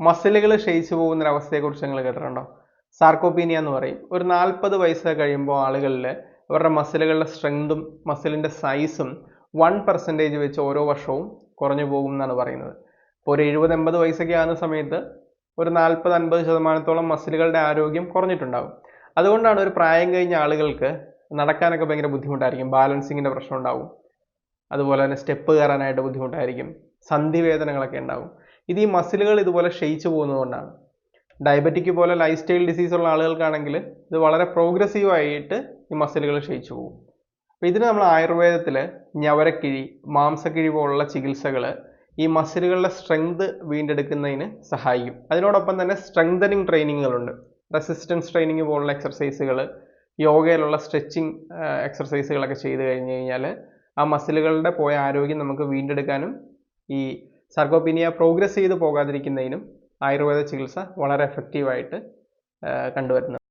മസിലുകൾ ക്ഷയിച്ചു പോകുന്ന ഒരു അവസ്ഥയെക്കുറിച്ച് നിങ്ങൾ കേട്ടിട്ടുണ്ടോ? സാർക്കോപീനിയ എന്ന് പറയും. ഒരു നാൽപ്പത് വയസ്സ് കഴിയുമ്പോൾ ആളുകളിൽ അവരുടെ മസിലുകളുടെ സ്ട്രെങ്തും മസിലിന്റെ സൈസും വൺ പെർസെന്റേജ് വെച്ച് ഓരോ വർഷവും കുറഞ്ഞു പോകും എന്നാണ് പറയുന്നത്. ഇപ്പോൾ ഒരു എഴുപത് എൺപത് വയസ്സൊക്കെ ആകുന്ന സമയത്ത് ഒരു നാൽപ്പത് അൻപത് ശതമാനത്തോളം മസിലുകളുടെ ആരോഗ്യം കുറഞ്ഞിട്ടുണ്ടാകും അതുകൊണ്ടാണ് ഒരു പ്രായം കഴിഞ്ഞ ആളുകൾക്ക് നടക്കാനൊക്കെ ഭയങ്കര ബുദ്ധിമുട്ടായിരിക്കും. ബാലൻസിങ്ങിന്റെ പ്രശ്നം ഉണ്ടാവും. അതുപോലെ തന്നെ സ്റ്റെപ്പ് കയറാനായിട്ട് ബുദ്ധിമുട്ടായിരിക്കും. സന്ധിവേദനകളൊക്കെ ഉണ്ടാവും. ഇത് ഈ മസിലുകൾ ഇതുപോലെ ക്ഷയിച്ചു പോകുന്നതുകൊണ്ടാണ്. ഡയബറ്റിക് പോലെ ലൈഫ് സ്റ്റൈൽ ഡിസീസ് ഉള്ള ആളുകൾക്കാണെങ്കിൽ ഇത് വളരെ പ്രോഗ്രസീവ് ആയിട്ട് ഈ മസിലുകൾ ക്ഷയിച്ചു പോകും. അപ്പോൾ ഇതിന് നമ്മൾ ആയുർവേദത്തിൽ ഞവരക്കിഴി മാംസക്കിഴി പോലുള്ള ചികിത്സകൾ ഈ മസിലുകളുടെ സ്ട്രെങ്ത് വീണ്ടെടുക്കുന്നതിന് സഹായിക്കും. അതിനോടൊപ്പം തന്നെ സ്ട്രെങ്തനിങ് ട്രെയിനിങ്ങുകളുണ്ട് റെസിസ്റ്റൻസ് ട്രെയിനിങ് പോലുള്ള എക്സർസൈസുകൾ യോഗയിലുള്ള സ്ട്രെച്ചിങ് എക്സർസൈസുകളൊക്കെ ചെയ്തു കഴിഞ്ഞ് കഴിഞ്ഞാൽ ആ മസിലുകളുടെ പോയ ആരോഗ്യം നമുക്ക് വീണ്ടെടുക്കാനും ഈ സർക്കോപ്പീനിയ പ്രോഗ്രസ് ചെയ്ത് പോകാതിരിക്കുന്നതിനും ആയുർവേദ ചികിത്സ വളരെ എഫക്റ്റീവായിട്ട് കണ്ടുവരുന്നത്